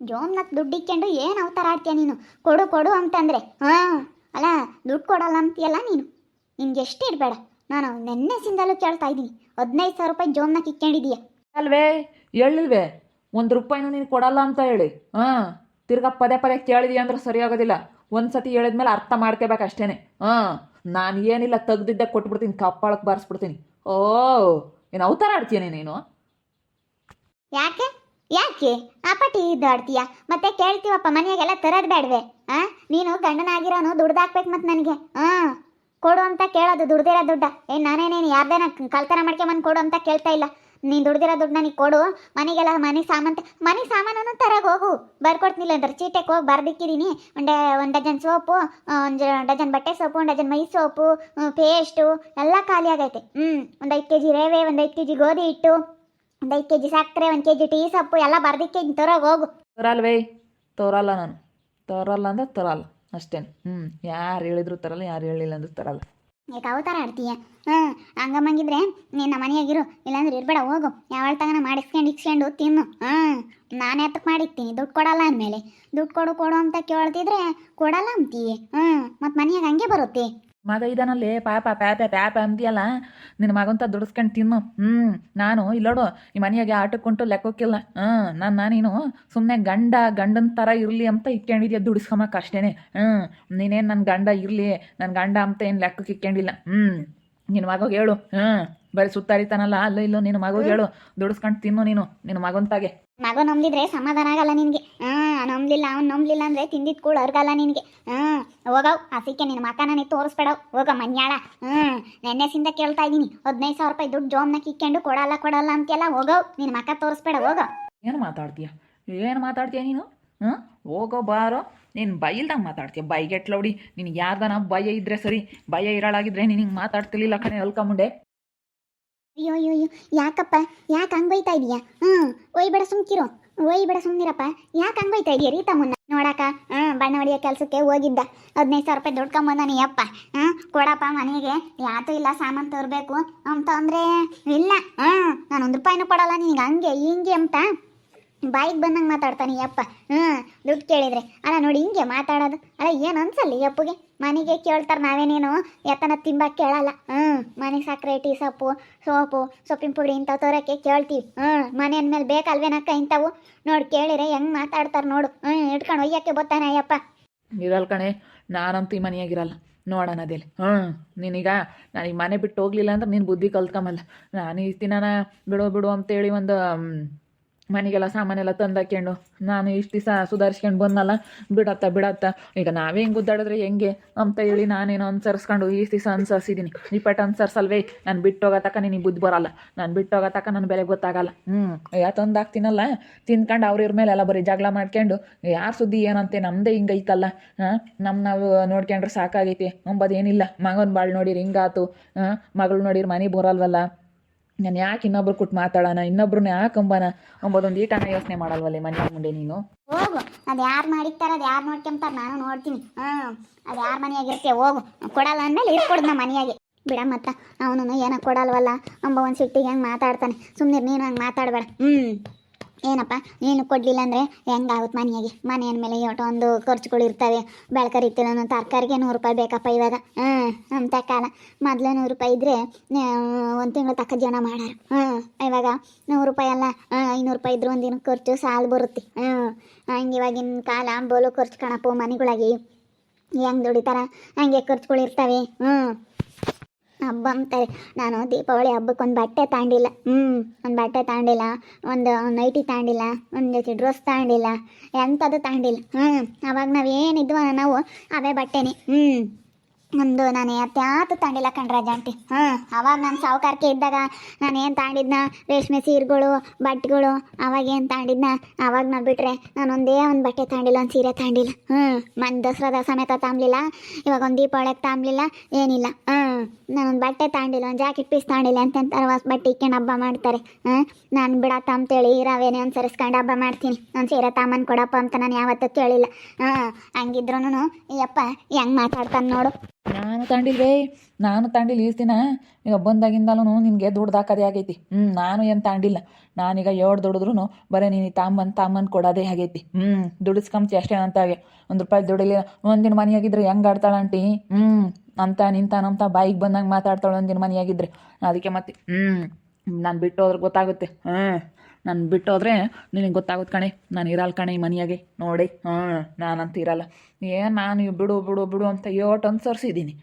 ಜೋಮ್ನಕ್ ದುಡ್ಡು ಇಕ್ಕೊಂಡು ಏನು ಅವತಾರ ಆಡ್ತೀಯ ನೀನು? ಕೊಡು ಕೊಡು ಅಂತಂದ್ರೆ. ಹಾಂ ಅಲ್ಲ ದುಡ್ಡು ಕೊಡಲ್ಲ ಅಂತೀಯಲ್ಲ ನೀನು? ನಿನ್ಗೆ ಎಷ್ಟು ಇಡಬೇಡ ನಾನು ನೆನ್ನೆಸಿಂದಲೂ ಕೇಳ್ತಾ ಇದ್ದೀನಿ. ಹದಿನೈದು ಸಾವಿರ ರೂಪಾಯಿ ಜೋಮ್ನಕ್ ಇಕ್ಕೊಂಡಿದೀಯ ಅಲ್ವೇ? ಹೇಳಿಲ್ವೇ? ಒಂದು ರೂಪಾಯಿನೂ ನೀನು ಕೊಡಲ್ಲ ಅಂತ ಹೇಳಿ. ಹಾಂ ತಿರ್ಗಾ ಪದೇ ಪದೇ ಕೇಳಿದೀಯ ಅಂದ್ರೆ ಸರಿ ಆಗೋದಿಲ್ಲ ಒಂದು ಸತಿ ಹೇಳಿದ್ಮೇಲೆ ಅರ್ಥ ಮಾಡ್ಕೋಬೇಕು ಅಷ್ಟೇನೆ. ಹಾಂ ನಾನು ಏನಿಲ್ಲ ತೆಗ್ದಿದ್ದೆ ಕೊಟ್ಬಿಡ್ತೀನಿ ಕಪ್ಪಾಳಕ್ಕೆ ಬಾರಿಸ್ಬಿಡ್ತೀನಿ. ಓ ಏನು ಅವತಾರ ಆಡ್ತೀಯ ನೀನು? ಯಾಕೆ? ಯಾಕೆ? ಆಪಟಿ ಇದ್ದಾಡ್ತೀಯ? ಮತ್ತೆ ಕೇಳ್ತೀವಪ್ಪ, ಮನೆಯಾಗೆಲ್ಲ ತರೋದು ಬೇಡವೆ ಆ? ನೀನು ಗಂಡನಾಗಿರೋನು ದುಡ್ದಾಕ್ಬೇಕು ಮತ್ತೆ ನನಗೆ. ಹಾಂ ಕೊಡು ಅಂತ ಕೇಳೋದು, ದುಡ್ದಿರೋ ದುಡ್ಡ. ಏ, ನಾನೇನೇನು ಯಾರ್ದೇನ ಕಳ್ತನ ಮಾಡ್ಕೊಂಬಂದು ಕೊಡು ಅಂತ ಕೇಳ್ತಾ ಇಲ್ಲ. ನೀನು ದುಡ್ದಿರೋ ದುಡ್ಡು ನನಗೆ ಕೊಡು. ಮನೆಗೆಲ್ಲ ಮನೆ ಸಾಮಾನು ಮನೆ ಸಾಮಾನು ತರಗೆ ಹೋಗು. ಬರ್ಕೊಡ್ತಿಲ್ಲ ಅಂದ್ರೆ ಚೀಟಕ್ಕೆ ಹೋಗಿ ಬರ್ದಿಕ್ಕಿದ್ದೀನಿ ಒಂದು ಒಂದು ಡಜನ್ ಸೋಪು ಒಂದು ಡಜನ್ ಬಟ್ಟೆ ಸೋಪು, ಒಂದು ಡಜನ್ ಮೈ ಸೋಪು ಪೇಸ್ಟು, ಎಲ್ಲ ಖಾಲಿ ಆಗೈತೆ. ಹ್ಞೂ ಒಂದು ಐದು ಕೆ ಜಿ ರೇವೆ, ಒಂದು ಐದು ಕೆ ಜಿ ಗೋಧಿ ಹಿಟ್ಟು. ಒಂದು ಐದು ಕೆ ಜಿ ಸಕ್ಕರೆ ಒಂದು ಕೆ ಜಿ ಟೀ ಸೊಪ್ಪು ಎಲ್ಲ ಬರ್ದಿಕ್ಕೆ ತೋರಾಗ ಹೋಗು. ತರಲ್ವೇ ತೋರಲ್ಲ ನಾನು. ತರಲ್ಲ ಅಂದ್ರೆ ತರಲ್ಲ ಅಷ್ಟೇನು. ಹ್ಞೂ ಯಾರು ಹೇಳಿದ್ರು ತರಲ್ಲ ಯಾರು ಹೇಳಿಲ್ಲ ಅಂದ್ರೆ ತರಲ್ಲ. ಈಗ ಅವತಾರ ಆಡ್ತೀಯ? ಹಾಂ ಹಂಗಮ್ಮಂಗಿದ್ರೆ ನೀನು ನಮ್ಮ ಮನೆಯಾಗಿರು ಇಲ್ಲಾಂದ್ರೆ ಇರ್ಬೇಡ ಹೋಗು. ಯಾವಳ ತಗನ ಮಾಡಿಸ್ಕೊಂಡು ಇಕ್ಸ್ಕೊಂಡು ತಿನ್ನು. ಹಾಂ ನಾನು ಎತ್ತಕ್ಕೆ ಮಾಡಿರ್ತೀನಿ ದುಡ್ಡು ಕೊಡಲ್ಲ ಅಂದಮೇಲೆ. ದುಡ್ಡು ಕೊಡು ಕೊಡು ಅಂತ ಕೇಳ್ತಿದ್ರೆ ಕೊಡಲ್ಲ ಅಂತೀಯ. ಹ್ಞೂ ಮತ್ತು ಮನೆಯಾಗ ಹಂಗೆ ಬರುತ್ತೆ. ಮಗ ಇದಾನಲ್ಲಿ ಪಾಪ ಪ್ಯಾಪ ಪ್ಯಾಪ ಅಂದಿಯಲ್ಲ ನಿನ್ನ ಮಗಂತ ದುಡಿಸ್ಕೊಂಡು ತಿನ್ನು. ಹ್ಞೂ ನಾನು ಇಲ್ಲೋಡು ಈ ಮನೆಯಾಗೆ ಆಟಕ್ಕುಂಟು ಲೆಕ್ಕೋಕ್ಕಿಲ್ಲ. ಹ್ಞೂ ನಾನು ನೀನು ಸುಮ್ಮನೆ ಗಂಡ ಗಂಡನ ಥರ ಇರಲಿ ಅಂತ ಇಕ್ಕೊಂಡಿದ್ಯಾ ದುಡಿಸ್ಕೊಂಬಕ್ಕೆ ಅಷ್ಟೇನೆ. ಹ್ಞೂ ನೀನೇನು ನನ್ನ ಗಂಡ ಇರಲಿ ನನ್ನ ಗಂಡ ಅಂತ ಏನು ಲೆಕ್ಕಕ್ಕೆ ಇಕ್ಕೊಂಡಿಲ್ಲ ಹ್ಞೂ ನಿನ್ನ ಮಗಗೆ ಹೇಳು. ಹ್ಞೂ ಬರೀ ಸುತ್ತಾರಿತಾನಲ್ಲ ಅಲ್ಲೋ ಇಲ್ಲೋ ನಿನ್ನ ಮಗಗೆ ಹೇಳು. ದುಡಿಸ್ಕೊಂಡು ತಿನ್ನು ನೀನು ನಿನ್ನ ಮಗಂತಾಗೆ. ಮಗು ನಂಬಿದ್ರೆ ಸಮಾಧಾನ ಆಗಲ್ಲ ನಿನಗೆ. ಹಾಂ, ನಂಬಲಿಲ್ಲ, ಅವ್ನು ನಂಬಲಿಲ್ಲ ಅಂದರೆ ತಿಂದಿದ್ದು ಕೂಡ ಅರ್ಗಲ್ಲ ನಿನಗೆ. ಹ್ಞೂ ಹೋಗವ್ ಹಸಿಕೆ ನಿನ್ನ ಮಕ್ಕ ನನಗೆ ತೋರಿಸ್ಬೇಡವ್ ಹೋಗ ಮನ್ಯಾಳ. ಹ್ಞೂ ನೆನ್ನೆಸಿಂದ ಕೇಳ್ತಾ ಇದ್ದೀನಿ, ಹದಿನೈದು ಸಾವಿರ ರೂಪಾಯಿ ದುಡ್ಡು ಜೋಮ್ನ ಕಿಕ್ಕೊಂಡು ಕೊಡಲ್ಲ ಕೊಡಲ್ಲ ಅಂತೆಲ್ಲ ಹೋಗವ್ ನಿನ್ನ ಮಕ್ಕ ತೋರಿಸ್ಬೇಡ, ಹೋಗ. ಏನು ಮಾತಾಡ್ತೀಯ? ಏನು ಮಾತಾಡ್ತೀಯ ನೀನು? ಹ್ಞೂ ಹೋಗೋ, ಬಾರೋ. ನೀನು ಬೈಲ್ದಂಗೆ ಮಾತಾಡ್ತೀಯ? ಬೈಗೆಟ್ಲೌಡಿ, ನಿನಗೆ ಯಾರ್ದಾನ ಭಯ ಇದ್ರೆ ಸರಿ, ಭಯ ಇರಳಾಗಿದ್ರೆ ನಿನಗೆ ಮಾತಾಡ್ತಿರ್ಲಿಲ್ಲ ಕಣೆ ಅಲ್ಕೊಂಬುಂಡೆ ಅಯ್ಯೋ ಅಯ್ಯೋ ಅಯ್ಯೋ. ಯಾಕಪ್ಪ? ಯಾಕೆ ಹಂಗ್ ಬೈತಾ ಇದೀಯಾ? ಹ್ಞೂ ಒಯ್ ಬೇಡ ಸುಮ್ಕಿರು. ಒಯ್ ಬೇಡ ಸುಮ್ನಿರಪ್ಪ. ಯಾಕೆ ಹಂಗ್ ಬೈತಾ ಇದೀಯ ರೀ ತಮ್ಮನ್ನ ನೋಡಕ್ಕ ಹ್ಞೂ ಬಣ್ಣ ಹೊಡಿಯೋ ಕೆಲಸಕ್ಕೆ ಹೋಗಿದ್ದ. ಹದಿನೈದು ಸಾವಿರ ರೂಪಾಯಿ ದುಡ್ಕೊಂಬಂದಾನಿ ಯಪ್ಪ. ಹ್ಞೂ ಕೊಡಪ್ಪ ಮನೆಗೆ. ಯಾತೂ ಇಲ್ಲ, ಸಾಮಾನು ತರಬೇಕು. ಅಂತ ಅಂದರೆ, ಇಲ್ಲ. ಹ್ಞೂ ನಾನು ಒಂದು ರೂಪಾಯಿನೂ ಕೊಡಲ್ಲ ನಿನಗೆ. ಹಂಗೆ, ಹಿಂಗೆ ಅಂತ. ಬಾಯಿಗೆ ಬಂದಂಗೆ ಮಾತಾಡ್ತಾನೆ, ಯಪ್ಪ. ಹ್ಞೂ ದುಡ್ಡು ಕೇಳಿದ್ರೆ. ಅಲ್ಲ, ನೋಡಿ, ಹಿಂಗೆ ಮಾತಾಡೋದು. ಅಲ್ಲ, ಏನು ಅನ್ಸಲ್ಲ, ಯಪ್ಪಗೆ? ಮನೆಗೆ ಕೇಳ್ತಾರೆ ನಾವೇನೇನು ಯಾತನ ತಿಂಬಕ್ಕೆ ಕೇಳಲ್ಲ. ಹ್ಞೂ ಮನೆಗೆ ಸಕ್ಕರೆ ಟೀ ಸೊಪ್ಪು, ಸೋಪು, ಸೊಪ್ಪಿನ ಪುಡಿ ಇಂಥವು ತೋರಕ್ಕೆ ಕೇಳ್ತೀವಿ. ಹ್ಞೂ ಮನೆ ಅಂದಮೇಲೆ ಬೇಕಲ್ವೇನಕ್ಕ ಇಂಥವು? ನೋಡಿ ಕೇಳಿರೆ ಹೆಂಗೆ ಮಾತಾಡ್ತಾರೆ ನೋಡು. ಹ್ಞೂ ಇಟ್ಕೊಂಡು ಒಯ್ಯಕ್ಕೆ ಬರ್ತಾನೆ ಅಯ್ಯಪ್ಪ. ಇರಲ್ಲ ಕಣೆ, ನಾನಂತೂ ಈ ಮನೆಯಾಗಿರಲ್ಲ. ನೋಡೋಣ ಅದೇಲಿ. ಹ್ಞೂ ನೀನೀಗ ನಾನು ಈ ಮನೆ ಬಿಟ್ಟು ಹೋಗ್ಲಿಲ್ಲ ಅಂದ್ರೆ ನೀನು ಬುದ್ಧಿ ಕಲ್ತ್ಕೊಂಬಲ್ಲ. ನಾನು ಈ ದಿನ ಬಿಡು ಬಿಡು ಅಂತೇಳಿ ಒಂದು ಮನೆಗೆಲ್ಲ ಸಾಮಾನೆಲ್ಲ ತಂದಾಕೊಂಡು ನಾನು ಇಷ್ಟು ದಿವಸ ಸುಧಾರಿಸ್ಕೊಂಡು ಬಂದಲ್ಲ ಬಿಡತ್ತ ಬಿಡತ್ತ. ಈಗ ನಾವೇ ಹಿಂಗೆ ಗುದ್ದಾಡಿದ್ರೆ ಹೆಂಗೆ? ಅಂತ ಹೇಳಿ ನಾನೇನೋ ಅನ್ಸರ್ಸ್ಕೊಂಡು ಈ ದಿವಸ ಅನ್ಸರ್ಸಿದ್ದೀನಿ ಇಪ್ಪಟ್ಟು ಅನ್ಸರ್ಸಲ್ವೇ? ನಾನು ಬಿಟ್ಟು ನಿನಗೆ ಬುದ್ಧಿ ಬರಲ್ಲ. ನಾನು ಬಿಟ್ಟು ನನ್ನ ಬೆಲೆ ಗೊತ್ತಾಗಲ್ಲ. ಹ್ಞೂ ಯಾ ತಂದಾಗ್ತೀನಲ್ಲ ತಿನ್ಕೊಂಡು ಅವ್ರ ಇವ್ರ ಮೇಲೆ ಎಲ್ಲ ಬರೀ ಜಗಳ ಮಾಡ್ಕೊಂಡು ಯಾರು ಸುದ್ದಿ ಏನಂತೆ ನಮ್ಮದೇ ಹಿಂಗೈತಲ್ಲ ಹಾಂ? ನಮ್ಮ ನಾವು ನೋಡ್ಕೊಂಡ್ರೆ ಸಾಕಾಗೈತಿ. ಅಂಬದೇನಿಲ್ಲ ಮಗನ ಬಾಳು ನೋಡಿರಿ ಹಿಂಗಾತು, ಹಾಂ? ಮಗಳು ನೋಡಿರಿ ಮನೆ ಬರಲ್ವಲ್ಲ. ನಾನು ಯಾಕೆ ಇನ್ನೊಬ್ರು ಕೊಟ್ಟು ಮಾತಾಡೋಣ, ಇನ್ನೊಬ್ರನ್ನ ಯಾಕೆ ಅಂಬಾನ ಅಂಬೋದೊಂದು ಈಟನ ಯೋಚನೆ ಮಾಡಲ್ವಲ್ಲಿ ಮನೆ ಮುಂದೆ ನೀನು? ಹೋಗು, ಅದು ಯಾರು ಮಾಡಿರ್ತಾರೆ ಅದು ಯಾರು ನೋಡ್ಕೊಂತಾರೆ ನಾನು ನೋಡ್ತೀನಿ. ಹಾಂ ಅದು ಯಾರ ಮನೆಯಾಗಿರ್ತೀಯ ಹೋಗು. ಕೊಡಲ್ಲ ಅಂದಮೇಲೆ ಇಟ್ಕೊಡ್ದು ನಮ್ಮ ಮನೆಯಾಗೆ. ಬಿಡ ಮತ್ತ ಅವನು ಏನೋ ಕೊಡಲ್ವಲ್ಲ. ಅಂಬ ಒಂದು ಸಿಟ್ಟಿಗೆ ಹೆಂಗೆ ಮಾತಾಡ್ತಾನೆ. ಸುಮ್ಮನೆ ನೀನು ಹಂಗೆ ಮಾತಾಡಬೇಡ. ಹ್ಞೂ ಏನಪ್ಪ, ನೀನು ಕೊಡಲಿಲ್ಲ ಅಂದರೆ ಹೆಂಗಾಗುತ್ತೆ ಮನೆಯಾಗೆ? ಮನೆ ಅಂದಮೇಲೆ ಒಂದು ಖರ್ಚುಗಳು ಇರ್ತವೆ. ಬೆಳ್ಕರಿತಿಲ್ಲ ತರಕಾರಿಗೆ ನೂರು ರೂಪಾಯಿ ಬೇಕಪ್ಪ ಇವಾಗ. ಹ್ಞೂ ಅಂತ ಕಾಲ. ಮೊದಲು ನೂರು ರೂಪಾಯಿ ಇದ್ದರೆ ಒಂದು ತಿಂಗಳು ತಕ್ಕ ಜನ ಮಾಡಾರ ಹ್ಞೂ ಇವಾಗ ನೂರು ರೂಪಾಯಿ ಅಲ್ಲ ಐನೂರು ರೂಪಾಯಿ ಇದ್ರೆ ಒಂದಿನ ಖರ್ಚು ಸಾಲು ಬರುತ್ತೆ. ಹ್ಞೂ ಹಂಗೆ ಇವಾಗಿನ ಕಾಲ ಬೋಲು ಖರ್ಚು ಕಣಪ್ಪ ಮನೆಗಳಾಗಿ. ಹೆಂಗೆ ದುಡಿತಾರ? ಹಂಗೆ ಖರ್ಚುಗಳು ಇರ್ತವೆ. ಹ್ಞೂ ಹಬ್ಬ ಅಂತಾರೆ. ನಾನು ದೀಪಾವಳಿ ಹಬ್ಬಕ್ಕೆ ಒಂದು ಬಟ್ಟೆ ತಾಂಡಿಲ್ಲ ಹ್ಞೂ ಒಂದು ಬಟ್ಟೆ ತಾಂಡಿಲ್ಲ ಒಂದು ನೈಟಿ ತಾಂಡಿಲ್ಲ ಒಂದು ಜೊತೆ ಡ್ರೆಸ್ ತಗೊಂಡಿಲ್ಲ. ಎಂಥದ್ದು ತಗೊಂಡಿಲ್ಲ. ಹ್ಞೂ ಅವಾಗ ನಾವು ಏನಿದ್ವೋ ನಾವು ಅವೇ ಬಟ್ಟೆನೇ. ಹ್ಞೂ ಒಂದು ನಾನು ಯಾತ್ಯಾತು ತಾಂಡಿಲ್ಲ ಕಣ್ರಾಜ ಆಂಟಿ. ಹ್ಞೂ ಅವಾಗ ನಾನು ಸಾವುಕಾರಕ್ಕೆ ಇದ್ದಾಗ ನಾನು ಏನು ತಾಂಡಿದ್ನ ರೇಷ್ಮೆ ಸೀರೆಗಳು, ಬಟ್ಟೆಗಳು ಅವಾಗೇನು ತಾಂಡಿದ್ನ ಅವಾಗ ನಾವು ಬಿಟ್ರೆ ನಾನು ಒಂದೇ ಒಂದು ಬಟ್ಟೆ ತಾಂಡಿಲ್ಲ ಒಂದು ಸೀರೆ ತಾಂಡಿಲ್ಲ ಹ್ಞೂ ಮನ್ ದಸರಾದ ಸಮೇತ ತಾಂಬಲಿಲ್ಲ ಇವಾಗ ಒಂದು ದೀಪಾವಳಿಗೆ ತಾಂಬಲಿಲ್ಲ ಏನಿಲ್ಲ. ಹ್ಞೂ ನಾನೊಂದು ಬಟ್ಟೆ ತಾಂಡಿಲ್ಲ ಒಂದು ಜಾಕೆಟ್ ಪೀಸ್ ತಾಂಡಿಲ್ಲ ಅಂತ ಹೊಸ ಬಟ್ಟೆ ಇಕ್ಕೊಂಡು ಹಬ್ಬ ಮಾಡ್ತಾರೆ. ಹಾಂ ನಾನು ಬಿಡತ್ತ ಅಂತೇಳಿ ರವೇನೆ ಒಂದು ಸರಿಸ್ಕೊಂಡು ಹಬ್ಬ ಮಾಡ್ತೀನಿ. ನಾನು ಸೀರೆ ತಾಮನ್ ಕೊಡಪ್ಪ ಅಂತ ನಾನು ಯಾವತ್ತೂ ಕೇಳಿಲ್ಲ. ಹಾಂ ಹಂಗಿದ್ರು ಯಪ್ಪ ಹೆಂಗೆ ಮಾತಾಡ್ತಾನೆ ನೋಡು. ನಾನು ತಾಂಡಿಲ್ವೇ ನಾನು ತಾಂಡಿಲ್ ಈ ದಿನ ಈಗ ಬಂದಾಗಿಂದಲೂ ನಿನಗೆ ದುಡ್ದಾಕದೇ ಆಗೈತಿ. ಹ್ಞೂ ನಾನು ಏನು ತಾಂಡಿಲ್ಲ ನಾನೀಗ ಎರಡು ದುಡಿದ್ರು ಬರೀ ನೀನು ತಾಂಬಂದು ತಾಮನ್ ಕೊಡೋದೇ ಆಗೈತಿ. ಹ್ಞೂ ದುಡಿಸ್ಕೊಂಬ್ತಿ ಅಷ್ಟೇ ಅಂತಾಗೆ ಒಂದು ರೂಪಾಯಿ ದುಡಿಲಿ ಒಂದಿನ ಮನೆಯಾಗಿದ್ರೆ ಹೆಂಗೆ ಆಡ್ತಾಳಂಟಿ ಹ್ಞೂ ಅಂತ ನಿಂತಾನಂತ ಬಾಯಿಗೆ ಬಂದಂಗೆ ಮಾತಾಡ್ತಾಳೆ ಒಂದಿನ ಮನೆಯಾಗಿದ್ರೆ. ಅದಕ್ಕೆ ಮತ್ತೆ ಹ್ಞೂ ನಾನು ಬಿಟ್ಟು ಹೋದ್ರೆ ಗೊತ್ತಾಗುತ್ತೆ. ಹಾಂ, ನಾನು ಬಿಟ್ಟು ಹೋದ್ರೆ ನಿನಗೆ ಗೊತ್ತಾಗುತ್ತೆ ಕಣೆ, ನಾನು ಇರಲ್ಲ ಕಣೆ ಈ ಮನೆಯಾಗೆ, ನೋಡಿ, ಹಾಂ, ನಾನಂತ ಇರಲ್ಲ. ಏನು ನಾನು ಬಿಡು ಬಿಡು ಬಿಡು ಅಂತ ಯೋಟ್ ಅನ್ಸರ್ಸಿದ್ದೀನಿ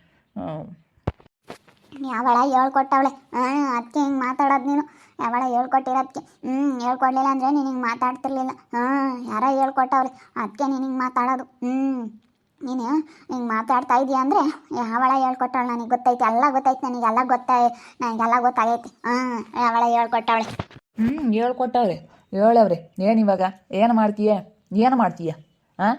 ಯಾವಳ ಹೇಳ್ಕೊಟ್ಟವಳೆ? ಹಾಂ ಅದಕ್ಕೆ ಹಿಂಗೆ ಮಾತಾಡೋದು ನೀನು. ಯಾವಳ ಹೇಳ್ಕೊಟ್ಟಿರೋದಕ್ಕೆ ಹ್ಞೂ ಹೇಳ್ಕೊಡ್ಲಿಲ್ಲ ಅಂದರೆ ನೀನು ಹಿಂಗೆ ಮಾತಾಡ್ತಿರ್ಲಿಲ್ಲ. ಹಾಂ, ಯಾರ ಹೇಳ್ಕೊಟ್ಟವ್ರೆ ಅದಕ್ಕೆ ನೀನು ಹಿಂಗೆ ಮಾತಾಡೋದು. ಹ್ಞೂ ನೀನು ಹಿಂಗೆ ಮಾತಾಡ್ತಾ ಇದೀಯ ಅಂದರೆ ಯಾವಳ ಹೇಳ್ಕೊಟ್ಟವಳು ನನಗೆ ಗೊತ್ತೈತಿ ಎಲ್ಲ ಗೊತ್ತೈತಿ ನನಗೆಲ್ಲ ಗೊತ್ತಾಯ ನನಗೆಲ್ಲ ಗೊತ್ತಾಗೈತಿ. ಹಾಂ ಯಾವಳ ಹೇಳ್ಕೊಟ್ಟವಳೆ. ಹ್ಞೂ ಹೇಳ್ಕೊಟ್ಟವ್ರೆ ಹೇಳವ್ರೆ ಏನು ಇವಾಗ ಏನು ಮಾಡ್ತೀಯ ಏನು ಮಾಡ್ತೀಯ ಹಾಂ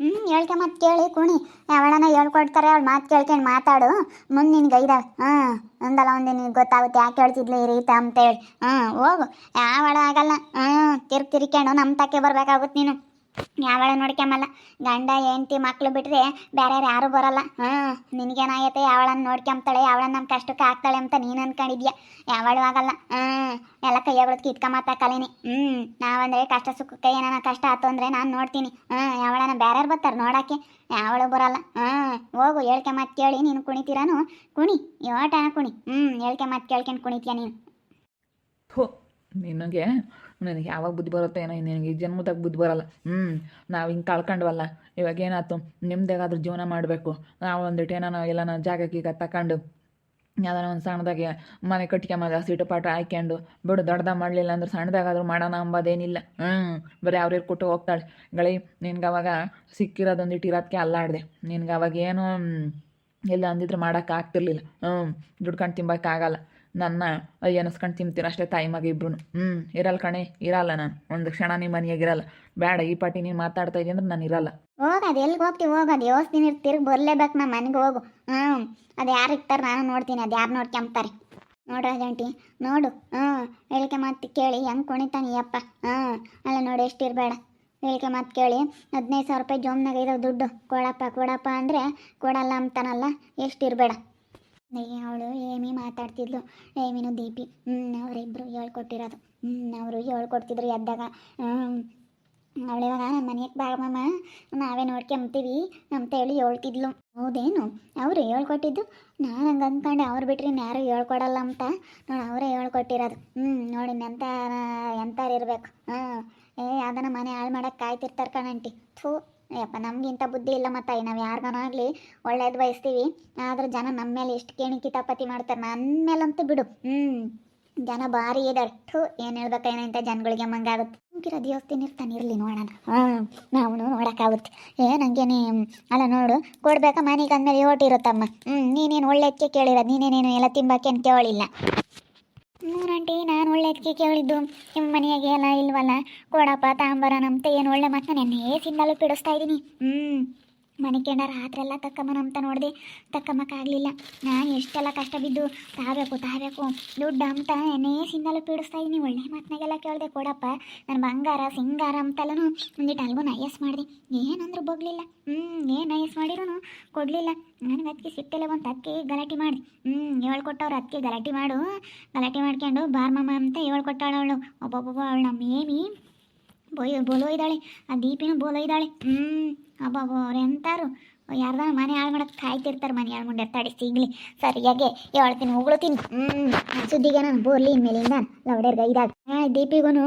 ಹ್ಞೂ ಹೇಳ್ಕೆ ಮತ್ತೆ ಕೇಳಿ ಕುಣಿ. ಯಾವಳನ ಹೇಳ್ಕೊಡ್ತಾರೆ ಅವಳು ಮಾತು ಕೇಳ್ಕೊಂಡು ಮಾತಾಡು. ಮುಂದೆ ನಿನ್ಗೆ ಗೈದ ಹಾಂ ಒಂದಲ್ಲ ಒಂದು ನಿನಗೆ ಗೊತ್ತಾಗುತ್ತೆ ಯಾಕೆ ಹೇಳ್ತಿದ್ಲು ಈ ರೀತಿ ಅಂತೇಳಿ ಹ್ಞೂ ಹೋಗು. ಯಾವಳ ಆಗಲ್ಲ. ಹ್ಞೂ ತಿರ್ಗಿ ತಿರ್ಕೊಂಡು ನಮ್ಮ ತಕ್ಕೆ ಬರಬೇಕಾಗುತ್ತೆ ನೀನು. ಯಾವಳ ನೋಡ್ಕೊಂಬಲ್ಲ ಗಂಡ, ಹೆಂಡತಿ, ಮಕ್ಳು ಬಿಟ್ಟರೆ ಬೇರೆ ಯಾರು ಬರಲ್ಲ. ಹ್ಞೂ ನಿನಗೇನಾಗೈತೆ? ಯಾವಳನ್ನ ನೋಡ್ಕೊಂಬ್ತಾಳೆ? ಯಾವಳನ್ನ ನಮ್ಮ ಕಷ್ಟಕ್ಕೆ ಹಾಕ್ತಾಳೆ ಅಂತ ನೀನು ಅನ್ಕೊಂಡಿದ್ಯಾ? ಯಾವಳು ಆಗಲ್ಲ. ಹ್ಞೂ ಎಲ್ಲ ಕೈ ಬಿಡೋದು ಕಿತ್ಕೊಂಬತ್ತ ಕಲೀನಿ. ಹ್ಞೂ ನಾವಂದ್ರೆ ಕಷ್ಟ ಸುಖಕ್ಕೆ ಏನಾನ ಕಷ್ಟ ಆಯ್ತು ಅಂದರೆ ನಾನು ನೋಡ್ತೀನಿ. ಹ್ಞೂ ಯಾವಳನ ಬೇರೆಯವ್ರು ಬರ್ತಾರೆ ನೋಡೋಕ್ಕೆ? ಯಾವಳು ಬರಲ್ಲ. ಹ್ಞೂ ಹೋಗು, ಹೇಳ್ಕೆ ಮಾತು ಕೇಳಿ. ನೀನು ಕುಣಿತೀರಾನು? ಕುಣಿ ಯೋಟನ ಕುಣಿ. ಹ್ಞೂ ಹೇಳ್ಕೆ ಮಾತು ಕೇಳ್ಕೊಂಡು ಕುಣಿತೀಯ ನೀನು? ನಿನಗೆ ನನಗೆ ಯಾವಾಗ ಬುದ್ಧಿ ಬರುತ್ತೆ ಏನೋ ನಿನಗೆ ಈ ಜನ್ಮದಾಗ ಬುದ್ಧಿ ಬರಲ್ಲ. ಹ್ಞೂ ನಾವು ಹಿಂಗೆ ಕಳ್ಕೊಂಡ್ವಲ್ಲ, ಇವಾಗ ಏನಾಯ್ತು ನಿಮ್ದೇಗಾದ್ರೂ ಜೀವನ ಮಾಡಬೇಕು. ನಾವು ಒಂದಿಟ್ಟು ಏನೋ ಎಲ್ಲನ ಜಾಗಕ್ಕೆ ಈಗ ತಗೊಂಡು ಯಾವ್ದಾನ ಒಂದು ಸಣ್ಣದಾಗೆ ಮನೆ ಕಟ್ಕೊಂಬದ ಸೀಟು ಪಾಟ ಹಾಕ್ಯಂಡು, ಬಿಡು ದೊಡ್ಡದ ಮಾಡಲಿಲ್ಲ ಅಂದ್ರೆ ಸಣ್ಣದಾಗಾದ್ರೂ ಮಾಡೋಣ ಅಂಬೋದೇನಿಲ್ಲ. ಹ್ಞೂ ಬರೀ ಅವ್ರಿಗೆ ಕೊಟ್ಟು ಹೋಗ್ತಾಳೆ. ಗಳಿ, ನಿನ್ಗೆ ಅವಾಗ ಸಿಕ್ಕಿರೋದೊಂದಿಟ್ಟು ಇರೋದಕ್ಕೆ ಅಲ್ಲಾಡ್ದೆ. ನಿನ್ಗೆ ಅವಾಗ ಏನು ಇಲ್ಲ ಎಲ್ಲ ಅಂದಿದ್ರೆ ಮಾಡೋಕ್ಕಾಗ್ತಿರ್ಲಿಲ್ಲ ಹ್ಞೂ ದುಡ್ಕೊಂಡು ತಿಂಬಕ್ಕಾಗಲ್ಲ ನನ್ನ ಎನಸ್ಕೊಂಡು ತಿಂತೀರ ಅಷ್ಟೇ ತಾಯಿ ಮಗ ಇಬ್ರು ಹ್ಞೂ ಇರಲ್ಲ ಕಣೆ, ಇರಲ್ಲ ನಾನು. ಒಂದು ಕ್ಷಣ ನಿಮ್ಮ ಮನೆಯಾಗಿರಲ್ಲ ಬೇಡ ಈ ಪಾಟಿ ನೀನು ಮಾತಾಡ್ತಾ ಇದೀಯ ಅಂದ್ರೆ ನಾನು ಇರಲ್ಲ. ಹೋಗೋದು ಎಲ್ಲಿಗೆ ಹೋಗ್ತೀವಿ ಹೋಗೋದು. ಇರ್ ತಿರ್ಗಿ ಬರಲೇಬೇಕು ನಮ್ಮ ಮನೆಗೆ ಹೋಗು. ಹ್ಞೂ ಅದು ಯಾರು ಇರ್ತಾರೆ ನಾನು ನೋಡ್ತೀನಿ, ಅದು ಯಾರು ನೋಡ್ಕೊಂಬ್ತಾರೆ ನೋಡ್ರಿ ರಾಜಂಟಿ ನೋಡು. ಹ್ಞೂ ಹೇಳಿಕೆ ಮಾತು ಕೇಳಿ, ಹೆಂಗೆ ಕುಣಿತಾನೆ ಅಪ್ಪ? ಹ್ಞೂ ಅಲ್ಲ ನೋಡಿ, ಎಷ್ಟು ಇರಬೇಡ. ಹೇಳಿಕೆ ಮಾತು ಕೇಳಿ, ಹದಿನೈದು ಸಾವಿರ ರೂಪಾಯಿ ಜೋಮ್ನಾಗ ಇದಾವೆ ದುಡ್ಡು ಕೊಡಪ್ಪ ಕೊಡಪ್ಪ ಅಂದರೆ ಕೊಡಲ್ಲ ಅಂತಾನಲ್ಲ, ಎಷ್ಟು ಇರಬೇಡ. ಅವಳು ಏಮಿ ಮಾತಾಡ್ತಿದ್ಲು. ಏಮಿನು ದೀಪಿ ಹ್ಞೂ ಅವರಿಬ್ಬರು ಹೇಳ್ಕೊಟ್ಟಿರೋದು. ಹ್ಞೂ ಅವರು ಹೇಳ್ಕೊಡ್ತಿದ್ರು ಎದ್ದಾಗ. ಅವಳು ಇವಾಗ ನಮ್ಮ ಮನೆಗೆ ಬಾಳಮ್ಮ ನಾವೇ ನೋಡ್ಕೊಂಬ್ತೀವಿ ಅಂತ ಹೇಳಿ ಹೇಳ್ತಿದ್ಲು. ಹೌದೇನು? ಅವರು ಹೇಳ್ಕೊಟ್ಟಿದ್ದು? ನಾನು ಹಂಗೆ ಅಂದ್ಕೊಂಡು ಅವ್ರು ಬಿಟ್ರಿ ಯಾರು ಹೇಳ್ಕೊಡಲ್ಲ ಅಂತ. ನೋಡಿ, ಅವರೇ ಹೇಳ್ಕೊಟ್ಟಿರೋದು. ಹ್ಞೂ ನೋಡಿ ಎಂತ ಎಂಥವ್ರು ಇರಬೇಕು. ಹ್ಞೂ ಏ, ಅದನ್ನ ಮನೆ ಹಾಳು ಮಾಡಕ್ಕೆ ಕಾಯ್ತಿರ್ತಾರೆ ಕಣಂಟಿ ಥೂ. ಯಪ್ಪ ನಮಗಿಂತ ಬುದ್ಧಿ ಇಲ್ಲ ಮತ್ತೆ ನಾವು ಯಾರಿಗಾನಾಗಲಿ ಒಳ್ಳೇದು ಬಯಸ್ತೀವಿ. ಆದ್ರೆ ಜನ ನಮ್ಮ ಮೇಲೆ ಎಷ್ಟು ಕೇಣಿ ಕಿತಾಪತಿ ಮಾಡ್ತಾರೆ ನನ್ನ ಮೇಲಂತೂ ಬಿಡು. ಹ್ಞೂ ಜನ ಭಾರಿ ಇದೆ ಅಷ್ಟು ಏನು ಹೇಳ್ಬೇಕೇನೋ ಇಂಥ ಜನಗಳಿಗೆ ಮಂಗಾಗುತ್ತೆ ನಮ್ಗಿರೋ ದೇವಸ್ಥಾನ ಇರ್ತಾನೆ, ಇರಲಿ ನೋಡೋಣ. ಹಾಂ ನಾವು ನೋಡೋಕ್ಕಾಗುತ್ತೆ. ಏ ನನಗೇನೆ ಅಲ್ಲ ನೋಡು, ಕೊಡ್ಬೇಕಾ ಮನೆಗೆ ಅಂದಮೇಲೆ ಓಟಿರುತ್ತಮ್ಮ ಹ್ಞೂ ನೀನೇನು ಒಳ್ಳೆದಕ್ಕೆ ಕೇಳಿರೋದು, ನೀನೇನೇನು ಎಲ್ಲ ತಿಂಬಾಕೇನು ಕೇಳಿಲ್ಲ ಮೂರಂಟಿ ನಾನು ಒಳ್ಳೆದಕ್ಕೆ ಕೇಳಿದ್ದು. ನಿಮ್ಮ ಮನೆಯಾಗೆ ಎಲ್ಲ ಇಲ್ವಲ್ಲ? ಕೊಡಪ್ಪ, ತಾಂಬರ ನಮ್ಮ ಏನು ಒಳ್ಳೆ ಮಾತು ನಾನು ಏಸಿಂದಲೂ ಬಿಡಿಸ್ತಾ ಇದ್ದೀನಿ ಹ್ಞೂ ಮನೆ ಕೆಂಡ ರಾತ್ರಿ ಎಲ್ಲ ತಕ್ಕಮ್ಮನ ಅಂತ ನೋಡಿದೆ ತಕ್ಕಮ್ಮಕ್ಕಾಗಲಿಲ್ಲ ನಾನು ಎಷ್ಟೆಲ್ಲ ಕಷ್ಟ ಬಿದ್ದು ತಾಬೇಕು ತಾಬೇಕು, ದುಡ್ಡು ಅಂತ ನೇಸಿಂದಲೂ ಪೀಡಿಸ್ತಾ ಇದ್ದೀನಿ. ಒಳ್ಳೆ ಮಾತನಾಗೆಲ್ಲ ಕೇಳಿದೆ, ಕೊಡಪ್ಪ ನನ್ನ ಬಂಗಾರ, ಸಿಂಗಾರ ಅಂತೆಲ್ಲೂ ಒಂದಿಟ್ಟು ಅಲ್ಗೂ ನಯಸ್ ಮಾಡಿದೆ. ಏನಂದ್ರೂ ಬಗ್ಲಿಲ್ಲ. ಹ್ಞೂ ಏನು ನಯಸ್ ಮಾಡಿರೂ ಕೊಡಲಿಲ್ಲ. ನನಗೆ ಅದಕ್ಕೆ ಸಿಟ್ಟೆಲ್ಲ ಬಂತು ಅದಕ್ಕೆ ಗಲಾಟೆ ಮಾಡಿ ಹ್ಞೂ ಹೇಳ್ಕೊಟ್ಟವ್ರು ಅದಕ್ಕೆ ಗಲಾಟೆ ಮಾಡು. ಗಲಾಟೆ ಮಾಡ್ಕೊಂಡು ಬಾರ್ಮಮ್ಮ ಅಂತ ಹೇಳ್ಕೊಟ್ಟಾಳ ಒಬ್ಬೊಬ್ಬ ಅವಳು ನಮ್ಮ ಏಮಿ ಬೋಯ್, ಬೋಲೋ ಇದ್ದಾಳೆ. ಆ ದೀಪಿನೂ ಬೋಲೋ ಇದ್ದಾಳೆ. ಹ್ಞೂ ಅಬ್ಬಬ್ಬ, ಅವ್ರು ಎಂತಾರು ಮನೆ ಹಾಳು ಮಾಡಕ್ಕೆ ಕಾಯ್ತಿರ್ತಾರೆ ಮನೆ ಹಾಳು ಮಾಡಿ ತಡಿ ಸಿಗ್ಲಿ. ಸರಿಯಾಗಿ ಹೇಳ್ತೀನಿ ಉಗುಳ್ತೀನಿ. ಹ್ಞೂ ಸುದ್ದಿಗೆ ನಾನು ಬೋರ್ಲಿ ಇನ್ಮೇಲಿಂದ ಲವಡೇರ್ಗ ಇದಾಗ. ದೀಪಿಗೂನು ದೀಪಿಗೂ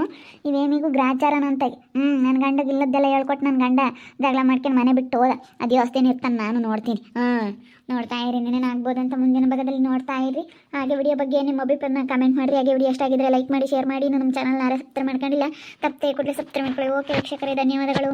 ಇವೇಮಿಗೂ ಗ್ರಾಚಾರನಂತ ಹ್ಞೂ ನನ್ನ ಗಂಡಗೆ ಇಲ್ಲದ್ದೆಲ್ಲ ಹೇಳ್ಕೊಟ್ಟು ನನ್ನ ಗಂಡ. ಜಗಳ ಮಾಡ್ಕೊಂಡು ಮನೆ ಬಿಟ್ಟು ಹೋದ. ಅದು ವ್ಯವಸ್ಥೆನ ಇರ್ತಾನೆ, ನಾನು ನೋಡ್ತೀನಿ. ಹಾಂ ನೋಡ್ತಾ ಇರಿ ನೆನೆ ಆಗ್ಬೋದಂತ ಮುಂದಿನ ಭಾಗದಲ್ಲಿ ನೋಡ್ತಾ ಇರಿ. ಹಾಗೆ ವಿಡಿಯೋ ಬಗ್ಗೆ ನಿಮ್ಮ ಅಭಿಪ್ರಾಯನ ಕಮೆಂಟ್ ಮಾಡಿರಿ. ಹಾಗೆ ವಿಡಿಯೋ ಎಷ್ಟಾಗಿದ್ರೆ ಲೈಕ್ ಮಾಡಿ ಶೇರ್ ಮಾಡಿ. ನಮ್ಮ ಚಾನಲ್ನ ಸಬ್ಸ್ಕ್ರೈಬ್ ಮಾಡ್ಕೊಂಡಿಲ್ಲ ತಪ್ಪೇ ಕೂಡಲೇ ಸಬ್ಸ್ಕ್ರೈಬ್ ಮಾಡ್ಕೊಳ್ಳಿ. ಓಕೆ ವೀಕ್ಷಕರೇ, ಧನ್ಯವಾದಗಳು.